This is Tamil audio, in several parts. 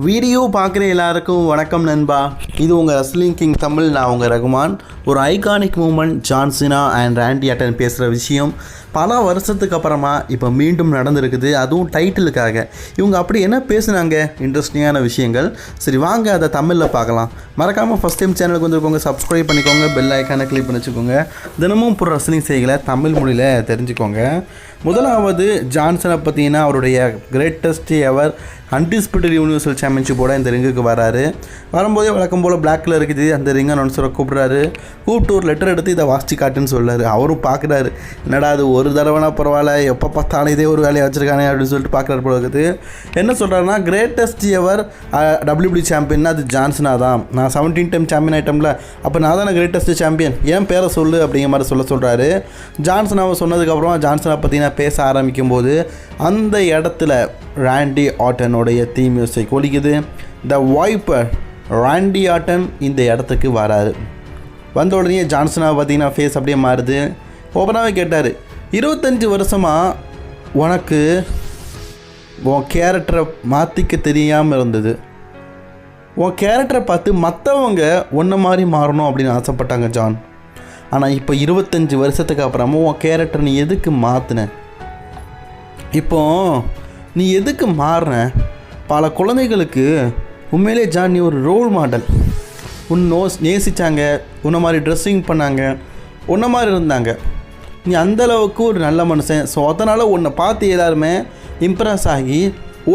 வீடியோ பார்க்குற எல்லாருக்கும் வணக்கம் நண்பா. இது உங்கள் ரஸ்லிங் கிங் தமிழ் நான் உங்கள் ரகுமான். ஒரு iconic moment John Cena and Randy Orton பேசுகிற விஷயம். பல வருஷத்துக்கு அப்புறமா இப்போ மீண்டும் நடந்திருக்குது. அதுவும் டைட்டிலுக்காக இவங்க அப்படி என்ன பேசுனாங்க? இன்ட்ரெஸ்டிங்கான விஷயங்கள். சரி வாங்க அதை தமிழில் பார்க்கலாம். மறக்காமல் ஃபஸ்ட் டைம் சேனலுக்கு வந்துருக்கோங்க சப்ஸ்கிரைப் பண்ணிக்கோங்க. பெல் ஐக்கானை கிளிக் பண்ணி வச்சுக்கோங்க தினமும் புற ரசனை செய்களை தமிழ் மொழியில் தெரிஞ்சுக்கோங்க. முதலாவது ஜான்சனை பார்த்தீங்கன்னா அவருடைய கிரேட்டஸ்ட் எவர் அன்டிஸ்பியூட்டட் யூனிவர்சல் சாம்பியன்ஷிப்போட இந்த ரிங்குக்கு வராரு. வரும்போதே வழக்கம் போல் பிளாக்கில் இருக்குது. அந்த ரிங்கை நொன்சரை கூப்பிட்றாரு. கூப்பிட்டு ஒரு லெட்டர் எடுத்து இதை வாசிச்சு காட்டுன்னு சொல்கிறாரு அவரும் பார்க்குறாரு என்னடா அது ஒரு தடவைனா பரவாயில்ல எப்போ பார்த்தாலும் இதே ஒரு வேலையை வச்சிருக்கானே அப்படின்னு சொல்லிட்டு பார்க்குற போல இருக்குது. என்ன சொல்கிறாருன்னா கிரேட்டஸ்ட் எவர் டபிள்யூபி சாம்பியன்னா அது ஜான்சனா தான். நான் செவன்டீன் டைம் சாம்பியன் ஐட்டமில் அப்போ நான் தானே கிரேட்டஸ்ட் சாம்பியன் ஏன் பேரை சொல்லு அப்படிங்கிற மாதிரி சொல்ல சொல்கிறாரு ஜான்சனாவை சொன்னதுக்கப்புறம் ஜான்சனை பார்த்தீங்கன்னா பேச ஆரம்பிக்கும் போது அந்த இடத்துல ராண்டி ஆட்டனுடைய தீ மியூசிக் ஒலிக்குது. த வாய்ப்பர் ராண்டி ஆட்டன் இந்த இடத்துக்கு வராரு. வந்த உடனே ஜான்சனாக பார்த்தீங்கன்னா ஃபேஸ் அப்படியே மாறுது. ஓப்பனாகவே கேட்டார் இருபத்தஞ்சி வருஷமாக உனக்கு உன் கேரக்டரை மாற்றிக்க தெரியாமல் இருந்தது. உன் கேரக்டரை பார்த்து மற்றவங்க ஒன்றை மாதிரி மாறணும் அப்படின்னு ஆசைப்பட்டாங்க ஜான். ஆனால் இப்போ இருபத்தஞ்சி வருஷத்துக்கு அப்புறமா உன் கேரக்டர் நீ எதுக்கு மாற்றின இப்போ நீ எதுக்கு மாறின? பல குழந்தைகளுக்கு உண்மையிலே ஜான் நீ ஒரு ரோல் மாடல் உன் நோஸ் நேசித்தாங்க உன்னை மாதிரி ட்ரெஸ்ஸிங் பண்ணாங்க உன்னை மாதிரி இருந்தாங்க. நீ அந்த அளவுக்கு ஒரு நல்ல மனுஷன். ஸோ அதனால் உன்னை பார்த்து எல்லாருமே இம்ப்ரெஸ் ஆகி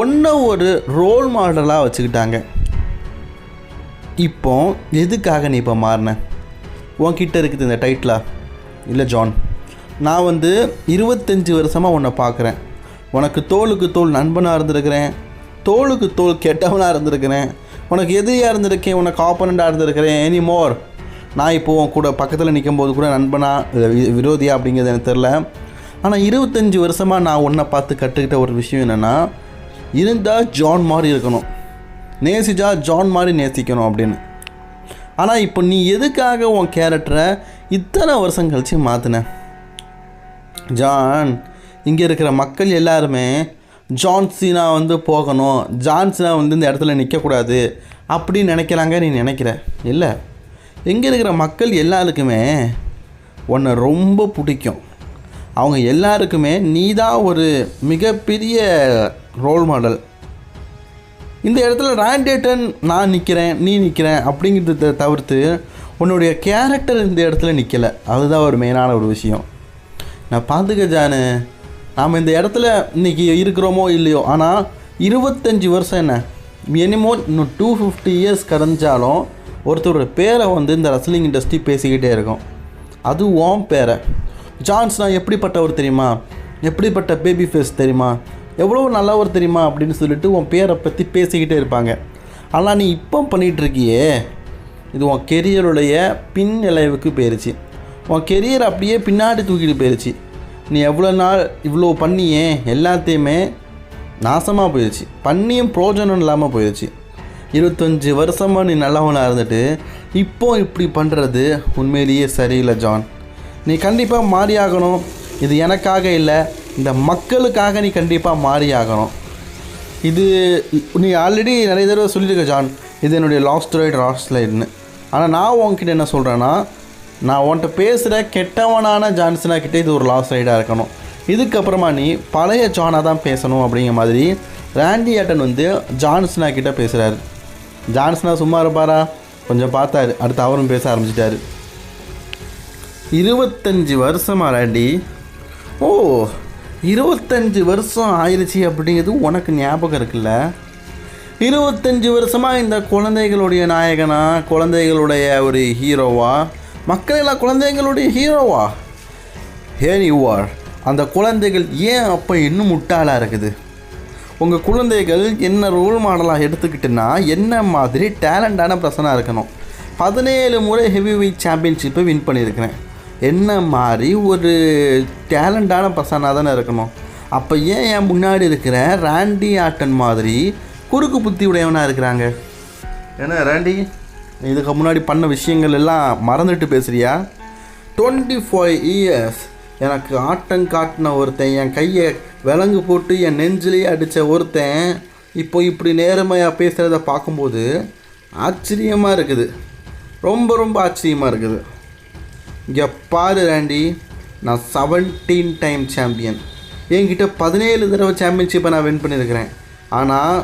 ஒன்றை ஒரு ரோல் மாடலாக வச்சுக்கிட்டாங்க. இப்போ எதுக்காக நீ இப்போ மாறின? உன்கிட்ட இருக்குது இந்த டைட்டிலா இல்லை ஜான் நான் வந்து இருபத்தஞ்சி வருஷமாக உன்னை பார்க்குறேன். உனக்கு தோளுக்கு தோல் நண்பனாக இருந்திருக்கிறேன். தோளுக்கு தோல் கெட்டவனாக இருந்திருக்கிறேன். உனக்கு எதிரியாக இருந்திருக்கேன். உனக்கு ஆப்பனண்ட்டாக இருந்திருக்கிறேன். எனி மோர் நான் இப்போது உன் கூட பக்கத்தில் நிற்கும் போது கூட நண்பனா விரோதியா அப்படிங்கிறது எனக்கு தெரில ஆனால் இருபத்தஞ்சி வருஷமாக நான் ஒன்றை பார்த்து கற்றுக்கிட்ட ஒரு விஷயம் என்னென்னா இருந்தால் ஜான் மாதிரி இருக்கணும். நேசிச்சா ஜான் மாதிரி நேசிக்கணும் அப்படின்னு. ஆனால் இப்போ நீ எதுக்காக உன் கேரக்டரை இத்தனை வருஷம் கழித்து மாற்றின ஜான் இங்கே இருக்கிற மக்கள் எல்லாருமே ஜான்சினா வந்து போகணும் ஜான்சினா வந்து இந்த இடத்துல நிற்கக்கூடாது அப்படின்னு நினைக்கிறாங்க நீ நினைக்கிற? இல்லை. இங்கே இருக்கிற மக்கள் எல்லாருக்குமே உன்னை ரொம்ப பிடிக்கும். அவங்க எல்லாருக்குமே நீ தான் ஒரு மிகப்பெரிய ரோல் மாடல் இந்த இடத்துல ராண்டேட்டன் நான் நிற்கிறேன் நீ நிற்கிறேன் அப்படிங்கிறத தவிர்த்து உன்னுடைய கேரக்டர் இந்த இடத்துல நிற்கலை அதுதான் ஒரு மெயினான ஒரு விஷயம். நான் பார்த்துக்க ஜானு நாம் இந்த இடத்துல இன்னைக்கு இருக்கிறோமோ இல்லையோ ஆனால் இருபத்தஞ்சி வருஷம் என்ன? மினிமம் இன்னும் டூ ஃபிஃப்டி இயர்ஸ் கடந்தாலும் ஒருத்தரோட பேரை வந்து இந்த ரஸ்லிங் இண்டஸ்ட்ரி பேசிக்கிட்டே இருக்கும். அது ஓம் பேரை. ஜான்ஸ்னா எப்படிப்பட்டவர் தெரியுமா? எப்படிப்பட்ட பேபி ஃபேஸ் தெரியுமா? எவ்வளோ நல்லவர் தெரியுமா? அப்படின்னு சொல்லிட்டு உன் பேரை பற்றி பேசிக்கிட்டே இருப்பாங்க. ஆனால் நீ இப்போ பண்ணிகிட்டு இருக்கியே இது உன் கெரியருடைய பின் இளைவுக்கு போயிருச்சு. உன் கெரியர் அப்படியே பின்னாடி தூக்கிட்டு போயிருச்சு. நீ எவ்வளோ நாள் இவ்வளோ பண்ணியே எல்லாத்தையுமே நாசமாக போயிடுச்சு பண்ணியும் பிரோஜனம் இல்லாமல் போயிடுச்சு இருபத்தஞ்சி வருஷமாக நீ நல்லவனாக இருந்துட்டு இப்போ இப்படி பண்ணுறது உண்மையிலேயே சரியில்லை ஜான். நீ கண்டிப்பாக மாறியாகணும். இது எனக்காக இல்லை இந்த மக்களுக்காக நீ கண்டிப்பாக மாறியாகணும். இது நீ ஆல்ரெடி நிறைய தடவை சொல்லியிருக்க ஜான். இது என்னுடைய லாஸ்ட் ரைட் லாஸ்ட் லைட்னு ஆனால் நான் உன்கிட்ட என்ன சொல்கிறேன்னா நான் உன்கிட்ட பேசுகிற கெட்டவனான ஜான்சனா கிட்டே இது ஒரு லாஸ்ட் ரைடாக இருக்கணும். இதுக்கப்புறமா நீ பழைய ஜானாக தான் பேசணும் அப்படிங்கிற மாதிரி ரேண்டி ஆட்டன் வந்து ஜான்சனா கிட்ட பேசுகிறாரு ஜான்சனா சும்மா இருப்பாரா? கொஞ்சம் பார்த்தாரு. அடுத்து அவரும் பேச ஆரம்பிச்சிட்டாரு. இருபத்தஞ்சி வருஷமா ராண்டி ஓ இருபத்தஞ்சி வருஷம் ஆயிடுச்சு அப்படிங்கிறது உனக்கு ஞாபகம் இருக்குல்ல? இருபத்தஞ்சி வருஷமாக இந்த குழந்தைகளுடைய நாயகனா? குழந்தைகளுடைய ஒரு ஹீரோவா? மக்கள் எல்லாம் குழந்தைங்களுடைய ஹீரோவா? ஹேர் யூ ஆர் அந்த குழந்தைகள் ஏன் அப்போ இன்னும் முட்டாளாக இருக்குது? உங்கள் குழந்தைகள் என்ன ரோல் மாடலாக எடுத்துக்கிட்டுன்னா என்ன மாதிரி டேலண்டான பர்சனாக இருக்கணும். பதினேழு முறை ஹெவி வெயிட் சாம்பியன்ஷிப்பை வின் பண்ணியிருக்கிறேன். என்ன மாதிரி ஒரு டேலண்டான பர்சனாக தானே இருக்கணும். அப்போ ஏன் என் முன்னாடி இருக்கிற ராண்டி ஆட்டன் மாதிரி குறுக்கு புத்தி உடையவனாக இருக்கிறாங்க? ஏன்னா ராண்டி இதுக்கு முன்னாடி பண்ண விஷயங்கள் எல்லாம் மறந்துட்டு பேசுகிறியா டுவெண்ட்டி ஃபைவ் இயர்ஸ் எனக்கு ஆட்டம் காட்டின ஒருத்தன் என் கையை விலங்கு போட்டு என் நெஞ்சிலேயே அடித்த ஒருத்தன் இப்போ இப்படி நேர்மையாக பேசுகிறத பார்க்கும்போது ஆச்சரியமாக இருக்குது. ரொம்ப ரொம்ப ஆச்சரியமாக இருக்குது. இங்கே பாரு ராண்டி நான் செவன்டீன் டைம் சாம்பியன் என்கிட்ட பதினேழு தடவை சாம்பியன்ஷிப்பை நான் வின் பண்ணியிருக்கிறேன். ஆனால்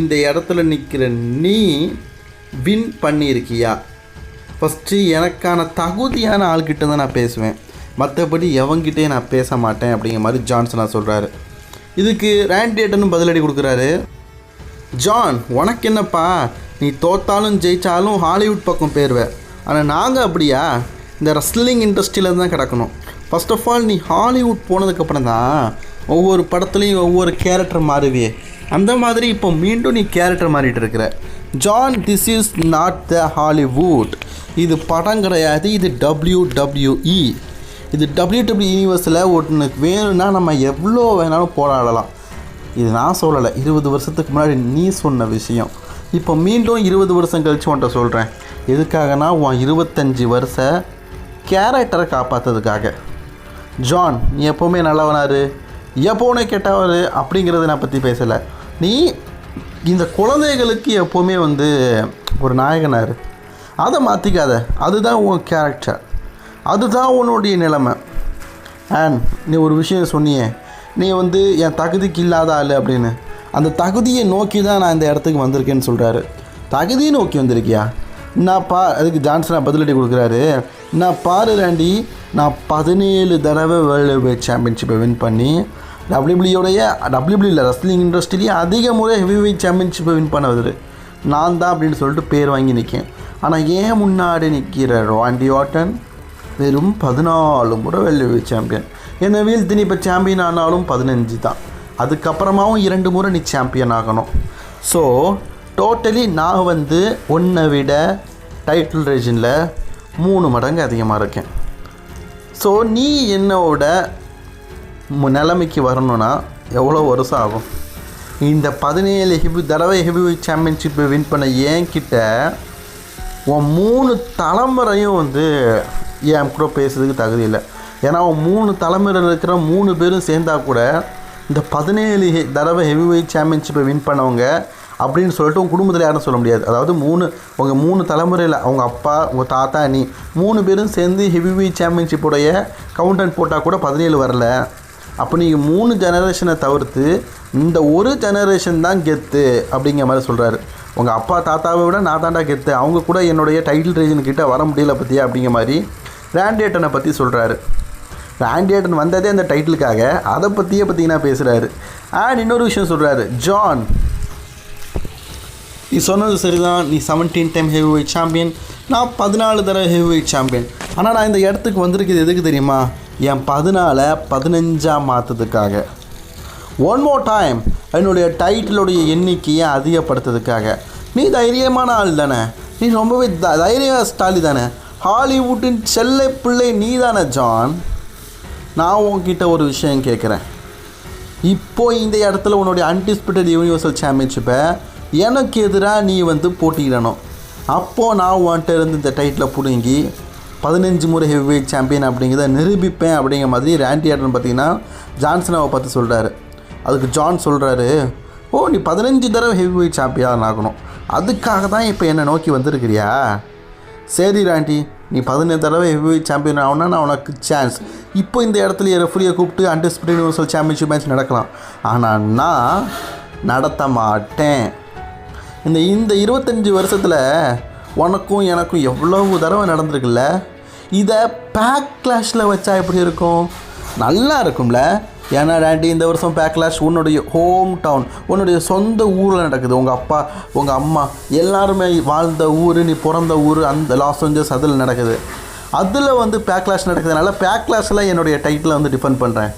இந்த இடத்துல நிற்கிற நீ வின் பண்ணியிருக்கியா? ஃபஸ்ட்டு எனக்கான தகுதியான ஆள்கிட்ட தான் நான் பேசுவேன். மற்றபடி எவங்கிட்டே நான் பேச மாட்டேன் அப்படிங்கிற மாதிரி ஜான்சனா சொல்கிறாரு இதுக்கு ரேண்டேட்டனும் பதிலடி கொடுக்குறாரு. ஜான் உனக்கு என்னப்பா? நீ தோத்தாலும் ஜெயித்தாலும் ஹாலிவுட் பக்கம் போயிடுவேன் ஆனால் நாங்கள் அப்படியா? இந்த ரெஸ்லிங் இண்டஸ்ட்ரியில் தான் கிடக்கணும். ஃபஸ்ட் ஆஃப் ஆல் நீ ஹாலிவுட் போனதுக்கப்புறம் தான் ஒவ்வொரு படத்துலேயும் ஒவ்வொரு கேரக்டர் மாறுவியே. அந்த மாதிரி இப்போ மீண்டும் நீ கேரக்டர் மாறிட்டு இருக்கிற. John this is not the Hollywood இது படம் கிடையாது இது டபிள்யூ இது டபிள்யூ யூனிவர்ஸில் ஒன்று வேணும்னா நம்ம எவ்வளோ வேணாலும் போராடலாம். இது நான் சொல்லலை. இருபது வருஷத்துக்கு முன்னாடி நீ சொன்ன விஷயம். இப்போ மீண்டும் இருபது வருஷம் கழிச்சு உன்ட்ட சொல்கிறேன் எதுக்காகனா உன் இருபத்தஞ்சி வருஷ கேரக்டரை காப்பாற்றுறதுக்காக ஜான் நீ எப்போவுமே நல்லவனாரு எப்போவுனே கெட்டவர் அப்படிங்கிறத நான் பற்றி பேசலை. நீ இந்த குழந்தைகளுக்கு எப்போவுமே வந்து ஒரு நாயகனார் அதை மாற்றிக்காத அதுதான் உன் கேரக்டர் அதுதான் உன்னுடைய நிலைமை. அண்ட் நீ ஒரு விஷயம் சொன்னியே நீ வந்து என் தகுதிக்கு இல்லாத ஆள் அப்படின்னு. அந்த தகுதியை நோக்கி தான் நான் இந்த இடத்துக்கு வந்திருக்கேன்னு சொல்கிறாரு தகுதியை நோக்கி வந்திருக்கியா? நான் பா அதுக்கு ஜான்சனா பதிலடி கொடுக்குறாரு. நான் பாரு ராண்டி நான் பதினேழு தடவை வேர்ல்டு வெயிட் சாம்பியன்ஷிப்பை வின் பண்ணி டபிள்யூபிளியோடைய டபிள்யூபிளியில் ரஸ்லிங் இண்டஸ்ட்ரியிலேயே அதிக முறை ஹெவி வெயிட் சாம்பியன்ஷிப்பை வின் பண்ணவர். நான் தான் அப்படின்னு சொல்லிட்டு பேர் வாங்கி நிற்கேன் ஆனால் ஏன் முன்னாடி நிற்கிற ராண்டி ஆட்டன் வெறும் பதினாலு முறை வெள்ளி சாம்பியன் என்னை வீழ்த்தி நீ இப்போ சாம்பியன் ஆனாலும் பதினஞ்சு தான். அதுக்கப்புறமாவும் இரண்டு முறை நீ சாம்பியன் ஆகணும். ஸோ டோட்டலி நான் வந்து ஒன்றை விட டைட்டில் ரேஜனில் மூணு மடங்கு அதிகமாக இருக்கேன். ஸோ நீ என்னோட நிலைமைக்கு வரணும்னா எவ்வளோ வருஷம் ஆகும்? இந்த பதினேழு ஹெவி தடவை ஹெவி சாம்பியன்ஷிப்பை வின் பண்ண என்கிட்ட உன் மூணு தலைமுறையும் வந்து என் கூட பேசுறதுக்கு தகுதி இல்லை. ஏன்னா அவன் மூணு தலைமுறையில் இருக்கிற மூணு பேரும் சேர்ந்தா கூட இந்த பதினேழு ஹெ- தடவை ஹெவி வெயிட் சாம்பியன்ஷிப்பை வின் பண்ணவங்க அப்படின்னு சொல்லிட்டு உங்கள் குடும்பத்தில் யாரும் சொல்ல முடியாது. அதாவது மூணு உங்கள் மூணு தலைமுறையில் அவங்க அப்பா உங்கள் தாத்தா நீ மூணு பேரும் சேர்ந்து ஹெவி வெயிட் சாம்பியன்ஷிப்புடைய கவுண்டன்ட் போட்டால் கூட பதினேழு வரல. அப்போ நீங்கள் மூணு ஜெனரேஷனை தவிர்த்து இந்த ஒரு ஜெனரேஷன் தான் கெத்து அப்படிங்கிற மாதிரி சொல்கிறாரு உங்கள் அப்பா தாத்தாவை விட நான் தாண்டா கெத்து. அவங்க கூட என்னுடைய டைட்டில் ரீஜன் கிட்டே வர முடியல பற்றியா அப்படிங்கிற மாதிரி ரேண்டேட்டனை பற்றி சொல்கிறாரு ரேண்டேட்டன் வந்ததே அந்த டைட்டிலுக்காக. அதை பற்றியே பார்த்தீங்கன்னா பேசுகிறாரு அண்ட் இன்னொரு விஷயம் சொல்கிறாரு ஜான் நீ சொன்னது சரிதான். நீ seventeen time heavyweight champion நான் பதினாலு தடவை ஹெவி வெயிட் சாம்பியன் ஆனால் நான் இந்த இடத்துக்கு வந்திருக்கிறது எதுக்கு தெரியுமா? என் பதினாலை பதினஞ்சாக மாற்றுறதுக்காக ஒன் மோர் டைம் என்னுடைய டைட்டிலுடைய எண்ணிக்கையை அதிகப்படுத்துறதுக்காக. நீ தைரியமான ஆள் தானே. நீ ரொம்பவே த தைரியஸ்டாலி தானே. ஹாலிவுட்டின் செல்லை பிள்ளை நீதான ஜான்? நான் உங்ககிட்ட ஒரு விஷயம் கேட்குறேன். இப்போ இந்த இடத்துல உன்னுடைய அன்டிஸ்பியூட்டட் யூனிவர்சல் சாம்பியன்ஷிப்பை எனக்கு எதிராக நீ வந்து போட்டியிடணும். அப்போது நான் உன்ட்ட இருந்து இந்த டைட்டில் பிடுங்கி பதினஞ்சு முறை ஹெவி வெயிட் சாம்பியன் அப்படிங்கிறத நிரூபிப்பேன் அப்படிங்கிற மாதிரி ரேண்டி ஆர்டன் பார்த்தீங்கன்னா ஜான்சனாவை பார்த்து சொல்கிறாரு அதுக்கு ஜான் சொல்கிறாரு ஓ நீ பதினஞ்சு தடவை ஹெவி வெயிட் சாம்பியன் ஆகணும். அதுக்காக தான் இப்போ என்னை நோக்கி வந்திருக்கிறியா? சரி ஆண்டி நீ பதினேழு தடவை ஹெவி சாம்பியன் ஆகுனா நான் உனக்கு சான்ஸ் இப்போ இந்த இடத்துல ரெஃப்ரியை கூப்பிட்டு அன்டிஸ்பியூட்டட் யூனிவர்சல் சாம்பியன்ஷிப் மேட்ச் நடக்கலாம். ஆனால் நான் நடத்த மாட்டேன். இந்த இந்த இருபத்தஞ்சி வருஷத்தில் உனக்கும் எனக்கும் எவ்வளவு தடவை நடந்திருக்குல்ல? இதை பேக் கிளாஷில் வச்சா எப்படி இருக்கும்? நல்லா இருக்கும்ல ஏன்னா டேண்டி இந்த வருஷம் பேக்லாஷ் உன்னுடைய ஹோம் டவுன் உன்னுடைய சொந்த ஊரில் நடக்குது. உங்கள் அப்பா உங்கள் அம்மா எல்லாருமே வாழ்ந்த ஊர் நீ பிறந்த ஊர் அந்த லாஸ் ஏஞ்சல்ஸ் அதில் நடக்குது. அதில் வந்து பேக்லாஷ் நடக்குதுனால பேக்லாஷில் என்னுடைய டைட்டிலை வந்து டிஃபெண்ட் பண்ணுறேன்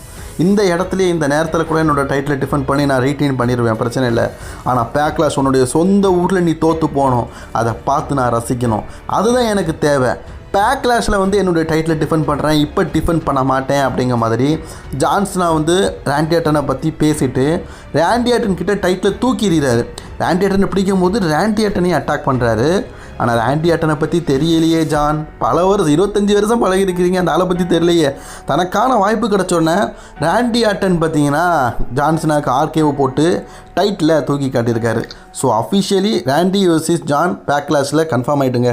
இந்த இடத்துலையே இந்த நேரத்தில் கூட என்னோட டைட்டிலை டிஃபெண்ட் பண்ணி நான் ரீட்டைன் பண்ணிடுவேன் பிரச்சனை இல்லை. ஆனால் பேக்லாஷ் உன்னுடைய சொந்த ஊரில் நீ தோற்று போகணும். அதை பார்த்து நான் ரசிக்கணும். அதுதான் எனக்கு தேவை. பேக் கிளாஷில் வந்து என்னுடைய டைட்டிலை டிஃபெண்ட் பண்ணுறேன் இப்போ டிஃபெண்ட் பண்ண மாட்டேன் அப்படிங்கிற மாதிரி ஜான்ஸ்னா வந்து ரேண்டியாட்டனை பற்றி பேசிட்டு ரேண்டியாட்டன் கிட்ட டைட்டிலை தூக்கி எறிகிறாரு. ரேண்டியாட்டனை பிடிக்கும் போது ரேண்டியாட்டனையும் அட்டாக் பண்ணுறாரு ஆனால் ராண்டி அட்டனை பற்றி தெரியலையே ஜான். பல வருஷம் இருபத்தஞ்சி வருஷம் பழகிருக்கிறீங்க அந்த ஆளை பற்றி தெரியலையே. தனக்கான வாய்ப்பு கிடச்சோடனே ராண்டி ஆட்டன் பார்த்தீங்கன்னா ஜான்சனாக்கு ஆர்கேவை போட்டு டைட்டில் தூக்கி காட்டியிருக்காரு. ஸோ அஃபிஷியலி ராண்டி யோசிஸ் ஜான் பேக்லாஸில் கன்ஃபார்ம் ஆகிட்டுங்க